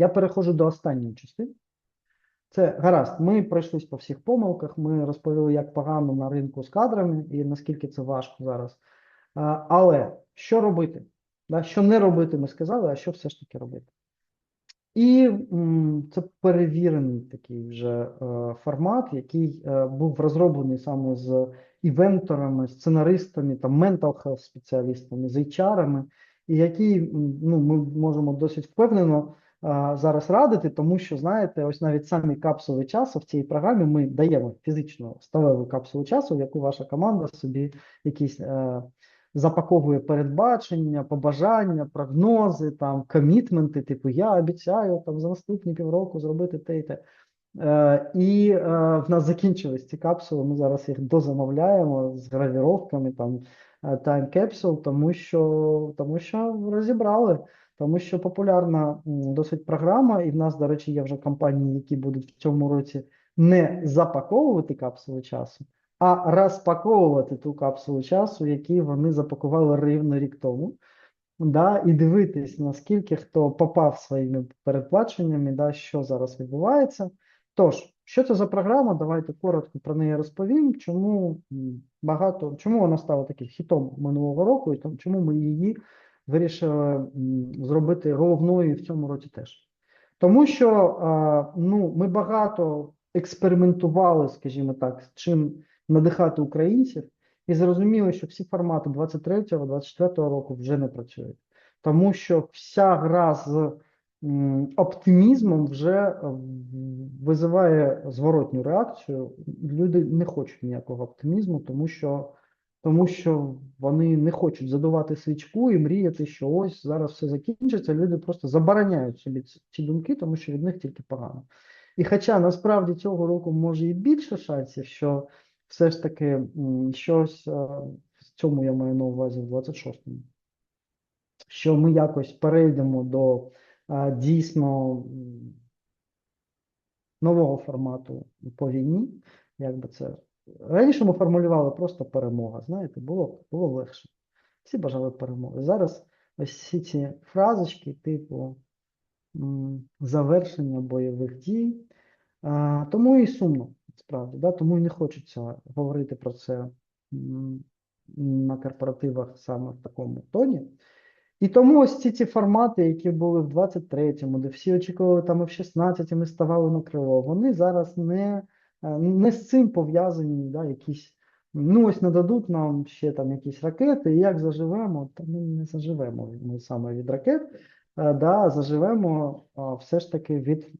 Я переходжу до останньої частини. Це гаразд. Ми пройшлись по всіх помилках. Ми розповіли, як погано на ринку з кадрами і наскільки це важко зараз. Але що робити? Що не робити, ми сказали, а що все ж таки робити? І це перевірений такий вже е, формат, який е, був розроблений саме з івенторами, сценаристами, там mental health спеціалістами, з HR-ами, і який ну, ми можемо досить впевнено зараз радити, тому що знаєте, ось навіть самі капсули часу в цій програмі ми даємо фізично сталеву капсулу часу, в яку ваша команда собі якісь е, запаковує передбачення, побажання, прогнози, там комітменти, типу я обіцяю там за наступні півроку зробити те і те. Е, і е, в нас закінчились ці капсули. Ми зараз їх дозамовляємо з гравіровками, там е, time capsule, тому що, тому що розібрали. Тому що популярна досить програма, і в нас, до речі, є вже компанії, які будуть в цьому році не запаковувати капсули часу, а розпаковувати ту капсулу часу, які вони запакували рівно рік тому. Да, і дивитись, наскільки хто попав своїми передплаченнями, да, що зараз відбувається. Тож, що це за програма? Давайте коротко про неї розповім. Чому багато, чому вона стала таким хітом минулого року, і чому ми її вирішили зробити головною в цьому році теж. Тому що ну, ми багато експериментували, скажімо так, з чим надихати українців, і зрозуміли, що всі формати 23-го, 24-го року вже не працюють. Тому що вся гра з оптимізмом вже е, визиває зворотню реакцію. Люди не хочуть ніякого оптимізму, тому що тому що вони не хочуть задувати свічку і мріяти, що ось зараз все закінчиться. Люди просто забороняють собі ці- думки, тому що від них тільки погано. І хоча насправді цього року може і більше шансів, що все ж таки щось е, в цьому я маю на увазі в 26-му, що ми якось перейдемо до е, дійсно нового формату по війні, як би це Раніше ми формулювали просто перемога, знаєте, було, було легше. Всі бажали перемоги. Зараз ось всі ці фразочки, типу завершення бойових дій. А, тому і сумно, справді, да? тому і не хочеться говорити про це на корпоративах саме в такому тоні. І тому ось ці ці формати, які були в 23-му, де всі очікували там в 16-му ставали на крило, вони зараз не, не з цим пов'язані, да, якісь, ну ось нададуть нам ще там якісь ракети, і як заживемо, та ми не заживемо ми саме від ракет, е, да, заживемо все ж таки від,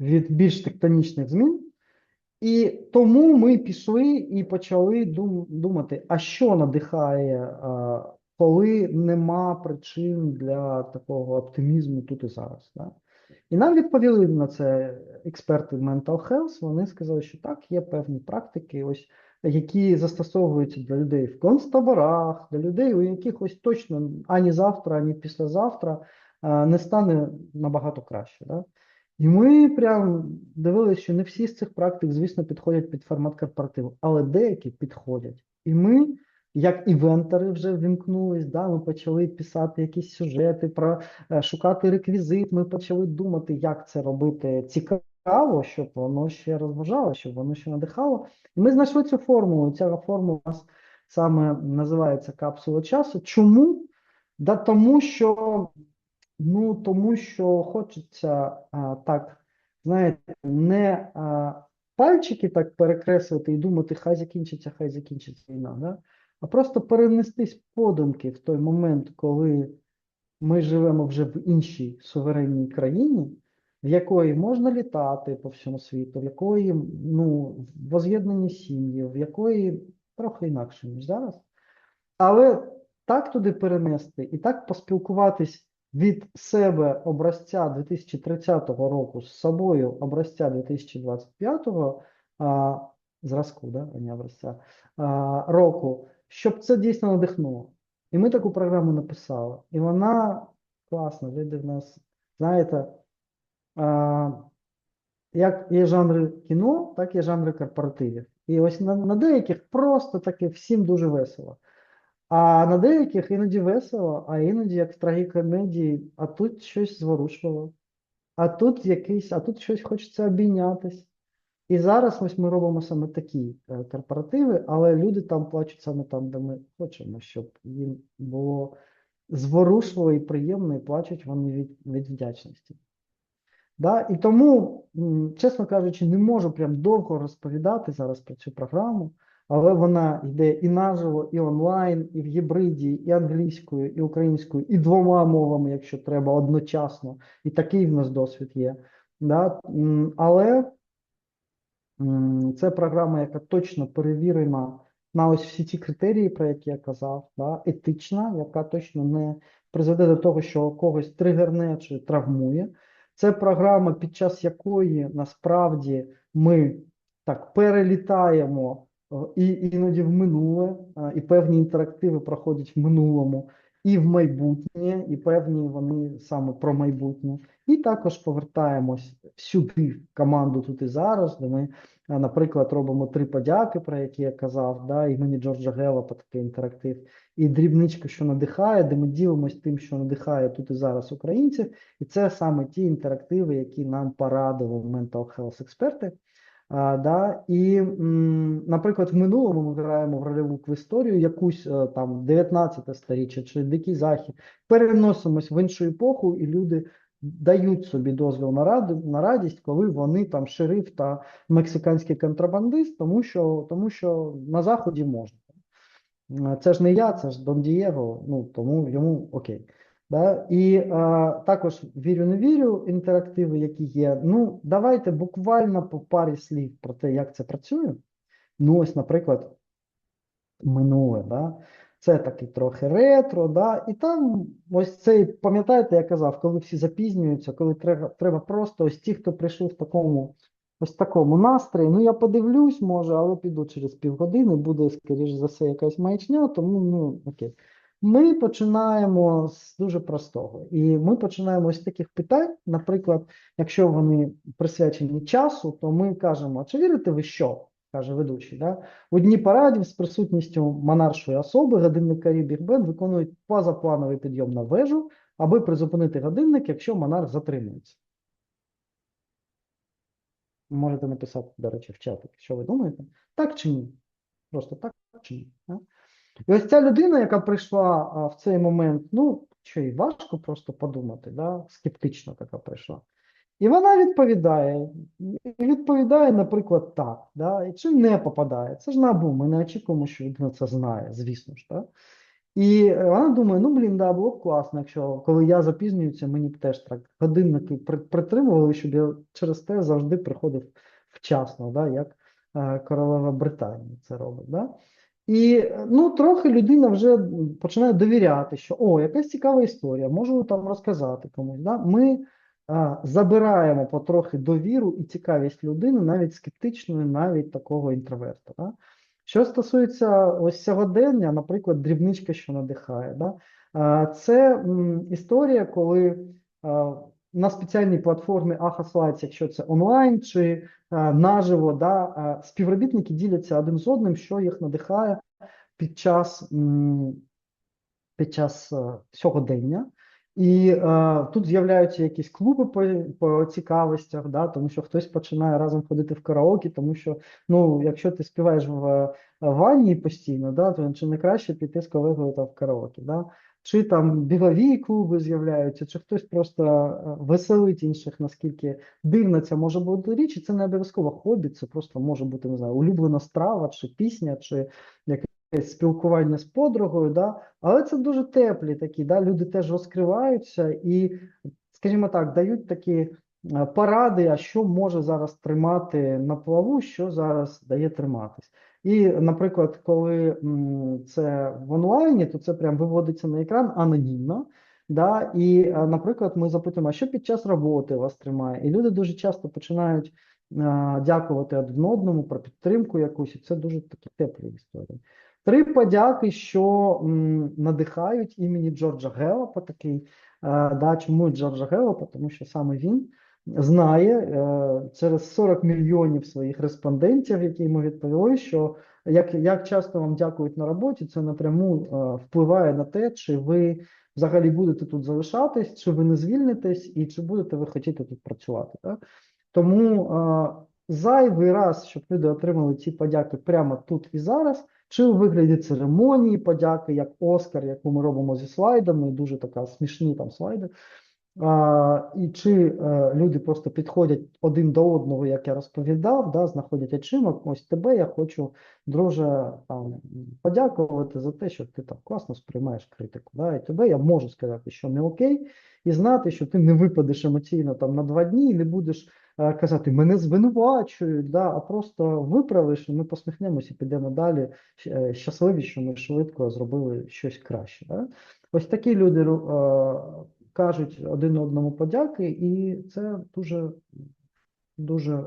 від більш тектонічних змін. І тому ми пішли і почали дум, думати, а що надихає, коли нема причин для такого оптимізму тут і зараз. Да? І нам відповіли на це експерти Mental Health. Вони сказали, що так, є певні практики, ось які застосовуються для людей в концтаборах, для людей, у яких ось точно ані завтра, ані післязавтра не стане набагато краще. Да? І ми прям дивилися, що не всі з цих практик, звісно, підходять під формат корпоративу, але деякі підходять. І ми, як івентери, вже вімкнулись, да, ми почали писати якісь сюжети, про, е, шукати реквізит, ми почали думати, як це робити цікаво, щоб воно ще розважало, щоб воно ще надихало. І ми знайшли цю формулу. Ця формула у нас саме називається капсула часу. Чому? Да тому що Ну, тому що хочеться а, так, знаєте, не а, пальчики так перекреслити і думати, хай закінчиться, хай закінчиться війна, да? а просто перенестись подумки в той момент, коли ми живемо вже в іншій суверенній країні, в якої можна літати по всьому світу, в якої ну, воз'єднані сім'ї, в якої трохи інакше, ніж зараз. Але так туди перенести і так поспілкуватись від себе образця 2030 року з собою образця 2025 а, зразку, да, а не образця, а, року, щоб це дійсно надихнуло. І ми таку програму написали. І вона класна, вийде в нас, знаєте, як є жанри кіно, так є жанри корпоративів. І ось на, на деяких просто таки всім дуже весело. А на деяких іноді весело, а іноді, як в трагікомедії, а тут щось зворушливо, а тут якийсь, а тут щось хочеться обійнятись. І зараз ось ми робимо саме такі е, корпоративи, але люди там плачуть саме там, де ми хочемо, щоб їм було зворушливо і приємно, і плачуть вони від, від вдячності. Да? І тому, чесно кажучи, не можу прям довго розповідати зараз про цю програму, але вона йде і наживо, і онлайн, і в гібриді, і англійською, і українською, і двома мовами, якщо треба, одночасно. І такий в нас досвід є. Да? Але це програма, яка точно перевірена на ось всі ті критерії, про які я казав, да? етична, яка точно не призведе до того, що когось тригерне чи травмує. Це програма, під час якої насправді ми так перелітаємо е, і іноді в минуле, е, і певні інтерактиви проходять в минулому, і в майбутнє, і певні вони саме про майбутнє. І також повертаємось сюди, в команду тут і зараз, де ми, е, наприклад, робимо три подяки, про які я казав, да, імені Джорджа Гелопа такий інтерактив, і дрібничка, що надихає, де ми ділимось тим, що надихає тут і зараз українців. І це саме ті інтерактиви, які нам порадили Mental Health експерти. А, да, і, м, наприклад, в минулому ми граємо в рольову квесторію, якусь е, там 19 сторіччя чи дикий захід, переносимось в іншу епоху, і люди дають собі дозвіл на раду, на радість, коли вони там шериф та мексиканський контрабандист, тому що, тому що на заході можна. Е, Це ж не я, це ж Дон Дієго, ну тому йому окей. Да? І е, також вірю, не вірю, інтерактиви, які є. Ну, давайте буквально по парі слів про те, як це працює. Ну, ось, наприклад, минуле, да? Це такий трохи ретро, да? і там ось цей, пам'ятаєте, я казав, коли всі запізнюються, коли треба, треба просто ось ті, хто прийшли в такому ось такому настрої. Ну, я подивлюсь, може, але піду через півгодини, буде, скоріш за все, якась маячня, тому ну окей. Ми починаємо з дуже простого. І ми починаємо з таких питань. Наприклад, якщо вони присвячені часу, то ми кажемо: чи вірите ви що? каже ведучий. Да? У дні парадів з присутністю монаршої особи годинникарі Бігбен виконують позаплановий підйом на вежу, аби призупинити годинник, якщо монарх затримується. Можете написати, до речі, в чаті, що ви думаєте, так чи ні? Просто так чи ні? да? І ось ця людина, яка прийшла в цей момент, ну, що і важко просто подумати, да? скептично така прийшла. І вона відповідає. Відповідає, наприклад, так. Да? І чи не попадає? Це ж набу, ми не очікуємо, що людина це знає, звісно ж. Да? І вона думає, ну блін, да, було б класно, якщо коли я запізнююся, мені б теж так годинники притримували, щоб я через те завжди приходив вчасно, да, як е, королева Британії це робить. Да? І ну, трохи людина вже починає довіряти, що о, якась цікава історія, можу там розказати комусь. Да? Ми а, забираємо потрохи довіру і цікавість людини, навіть скептичної, навіть такого інтроверта. Да? Що стосується ось сьогодення, наприклад, дрібничка, що надихає, да? А, це м, історія, коли на спеціальній платформі Aha якщо це онлайн чи а, наживо, да, а, співробітники діляться один з одним, що їх надихає під час, під час е, сьогодення. І е, тут з'являються якісь клуби по, по цікавостях, да, тому що хтось починає разом ходити в караоке, тому що ну, якщо ти співаєш в е, ванні постійно, да, то чи не краще піти з колегою там в караоке, да? Чи там бігові клуби з'являються, чи хтось просто е, веселить інших, наскільки дивна ця може бути річ, і це не обов'язково хобі, це просто може бути, не знаю, улюблена страва, чи пісня, чи якесь спілкування з подругою, да? але це дуже теплі такі, да? люди теж розкриваються і, скажімо так, дають такі е, поради, а що може зараз тримати на плаву, що зараз дає триматись. І, наприклад, коли це в онлайні, то це прям виводиться на екран анонімно. Да? І, е, наприклад, ми запитуємо, а що під час роботи вас тримає? І люди дуже часто починають е, дякувати один одному про підтримку якусь, і це дуже такі теплі історії. Три подяки, що м, надихають імені Джорджа Гелопа, такий, е, да, чому Джорджа Гелопа? Тому що саме він знає е, через 40 мільйонів своїх респондентів, які йому відповіли, що як, як часто вам дякують на роботі, це напряму е, впливає на те, чи ви взагалі будете тут залишатись, чи ви не звільнитесь, і чи будете ви хотіти тут працювати. Так? Тому е, зайвий раз, щоб люди отримали ці подяки прямо тут і зараз, чи у вигляді церемонії подяки, як Оскар, яку ми робимо зі слайдами, дуже така смішні там слайди. І чи е, люди просто підходять один до одного, як я розповідав, да, знаходять очимок, ось тебе я хочу, друже, там, подякувати за те, що ти так класно сприймаєш критику. Да, і тебе я можу сказати, що не окей, і знати, що ти не випадеш емоційно там на два дні і не будеш е, казати, мене звинувачують, да, а просто виправиш, і ми посміхнемося і підемо далі, е, щасливі, що ми швидко зробили щось краще. Да. Ось такі люди. Кажуть один одному подяки, і це дуже, дуже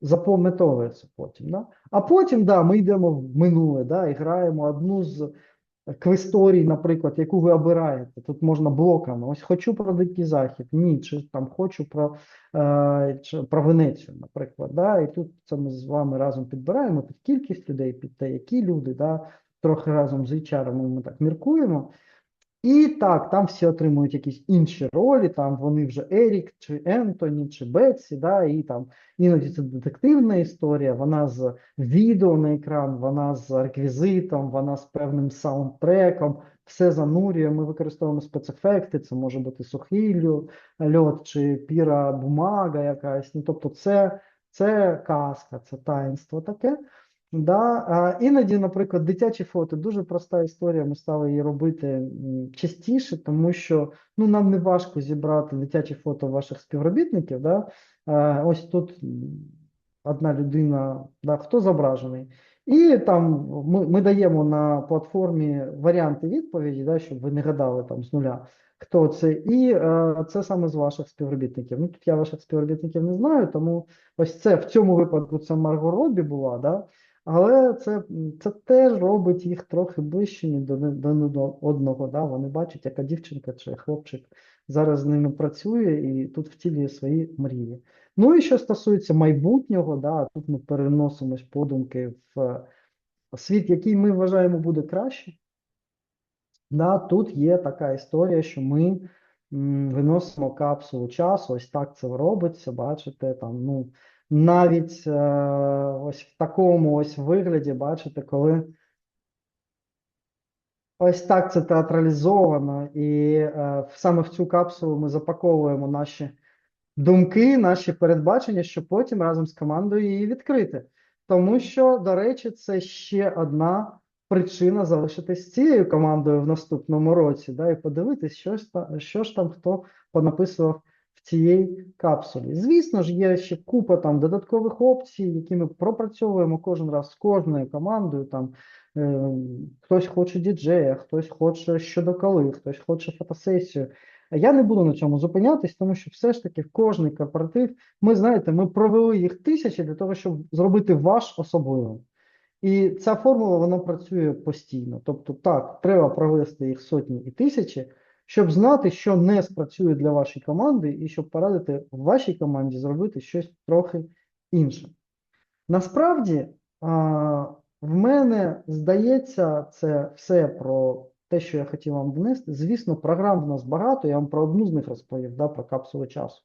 запам'ятовується потім. Да? А потім, да, ми йдемо в минуле, да, і граємо одну з квесторій, наприклад, яку ви обираєте. Тут можна блоками. Ось хочу про Дикий Захід, ні, чи там хочу про, е, чи, про Венецію, наприклад. Да? І тут це ми з вами разом підбираємо під кількість людей, під те, які люди, да? трохи разом з HR ми так міркуємо. І так, там всі отримують якісь інші ролі, там вони вже Ерік, чи Ентоні, чи Бетсі, да, і там іноді це детективна історія, вона з відео на екран, вона з реквізитом, вона з певним саундтреком, все занурює, ми використовуємо спецефекти, це може бути сухий льот, чи піра бумага якась. Ну, тобто це, це казка, це таїнство таке. Да, іноді, наприклад, дитячі фото дуже проста історія. Ми стали її робити частіше, тому що ну нам не важко зібрати дитячі фото ваших співробітників. Да? Ось тут одна людина, да, хто зображений, і там ми ми даємо на платформі варіанти відповіді, да, щоб ви не гадали там з нуля. Хто це? І е, це саме з ваших співробітників. Ну тут я ваших співробітників не знаю, тому ось це в цьому випадку це Марго Робі була. Да? Але це це теж робить їх трохи ближчими до до одного. Да? Вони бачать, яка дівчинка чи хлопчик зараз з ними працює і тут втілює свої мрії. Ну і що стосується майбутнього, да, тут ми переносимось подумки в світ, який ми вважаємо буде краще. Да, Тут є така історія, що ми виносимо капсулу часу, ось так це робиться, бачите, там, ну навіть е, ось в такому ось вигляді, бачите, коли ось так це театралізовано, і е, саме в цю капсулу ми запаковуємо наші думки, наші передбачення, щоб потім разом з командою її відкрити. Тому що, до речі, це ще одна причина залишитись цією командою в наступному році, да, і подивитись, що ж, що ж там хто понаписував цій капсулі. Звісно ж, є ще купа там додаткових опцій, які ми пропрацьовуємо кожен раз з кожною командою. Там е, Хтось хоче діджея, хтось хоче щодо коли, хтось хоче фотосесію. Я не буду на цьому зупинятись, тому що все ж таки кожний корпоратив, ми знаєте, ми провели їх тисячі для того, щоб зробити ваш особливим. І ця формула вона працює постійно. Тобто, так, треба провести їх сотні і тисячі, щоб знати, що не спрацює для вашої команди, і щоб порадити вашій команді зробити щось трохи інше. Насправді, в мене здається, це все про те, що я хотів вам донести. Звісно, програм в нас багато, я вам про одну з них розповів, да, про капсулу часу.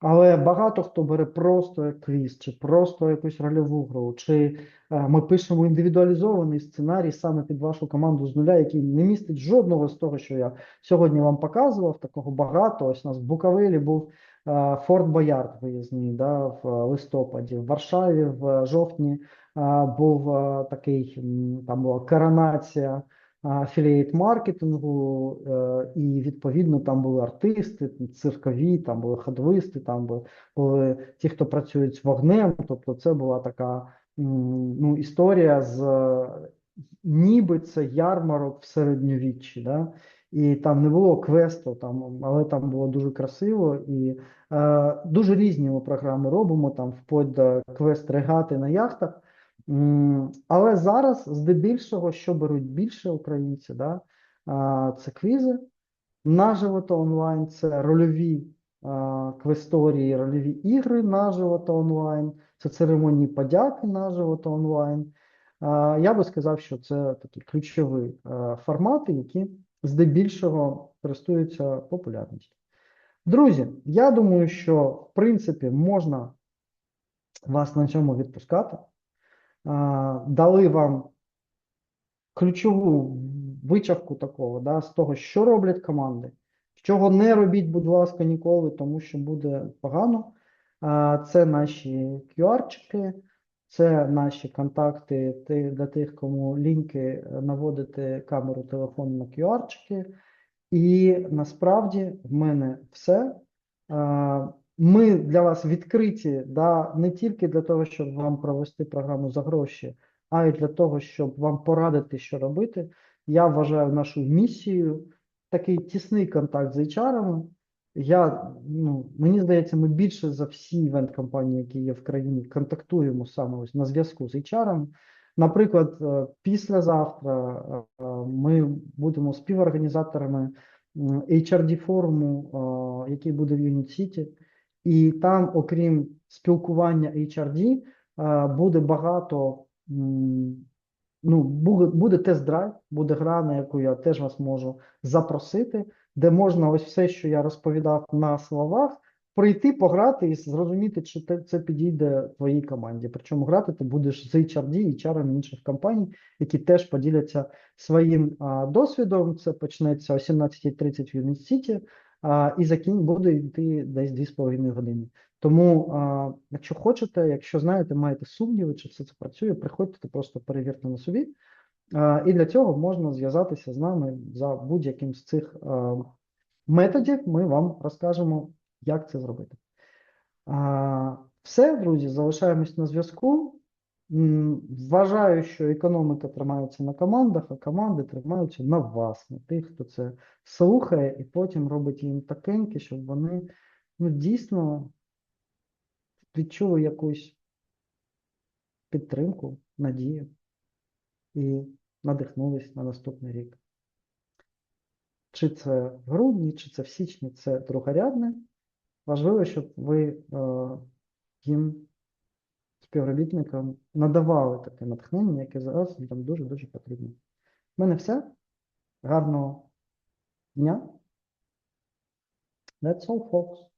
Але багато хто бере просто квіз, чи просто якусь рольову гру, чи е, ми пишемо індивідуалізований сценарій саме під вашу команду з нуля, який не містить жодного з того, що я сьогодні вам показував. Такого багато. Ось у нас в Буковелі був е, Форт Боярд виїзний да, в листопаді, в Варшаві в жовтні е, був такий там була коронація афілієт маркетингу, е, і відповідно там були артисти, циркові, там були ходовисти, там були, були ті, хто працюють з вогнем. Тобто, це була така ну, історія з ніби це ярмарок в середньовіччі. Да? І там не було квесту, там, але там було дуже красиво і е, дуже різні ми програми робимо там вплоть до квест регати на яхтах. Але зараз, здебільшого, що беруть більше українці, да, це квізи, наживо та онлайн, це рольові квесторії, рольові ігри наживо та онлайн, це церемонії подяки наживо та онлайн. Я би сказав, що це такі ключові формати, які здебільшого користуються популярністю. Друзі, я думаю, що в принципі можна вас на цьому відпускати. Дали вам ключову вичавку такого, да, з того, що роблять команди, чого не робіть, будь ласка, ніколи, тому що буде погано. Це наші QR-чики, це наші контакти для тих, кому ліньки е, наводити камеру телефону на QR-чики. І насправді в мене все. Ми для вас відкриті, да, не тільки для того, щоб вам провести програму за гроші, а й для того, щоб вам порадити, що робити. Я вважаю нашу місією такий тісний контакт з HR. Я, ну, мені здається, ми більше за всі івент-компанії, які є в країні, контактуємо саме ось на зв'язку з HR. Наприклад, е, післязавтра е, ми будемо співорганізаторами HRD форуму, е, який буде в Юніт Сіті. І там, окрім спілкування HRD, е, буде багато, ну, буде, буде тест-драйв, буде гра, на яку я теж вас можу запросити, де можна ось все, що я розповідав на словах, прийти, пограти і зрозуміти, чи те- це підійде твоїй команді. Причому грати ти будеш з HRD і HR інших компаній, які теж поділяться своїм а, досвідом. Це почнеться о 17.30 в Юніт Сіті і закінь буде йти десь 2,5 години. Тому, якщо хочете, якщо знаєте, маєте сумніви, чи все це працює, приходьте, просто перевірте на собі. І для цього можна зв'язатися з нами за будь-яким з цих методів. Ми вам розкажемо, як це зробити. Все, друзі, залишаємось на зв'язку. Вважаю, що економіка тримається на командах, а команди тримаються на вас, на тих, хто це слухає, і потім робить їм такеньке, щоб вони ну, дійсно відчули якусь підтримку, надію і надихнулись на наступний рік. Чи це в грудні, чи це в січні, це другорядне. Важливо, щоб ви е, їм, співробітникам, надавали таке натхнення, яке зараз їм там дуже-дуже потрібно. У мене все. Гарного дня. That's all, folks.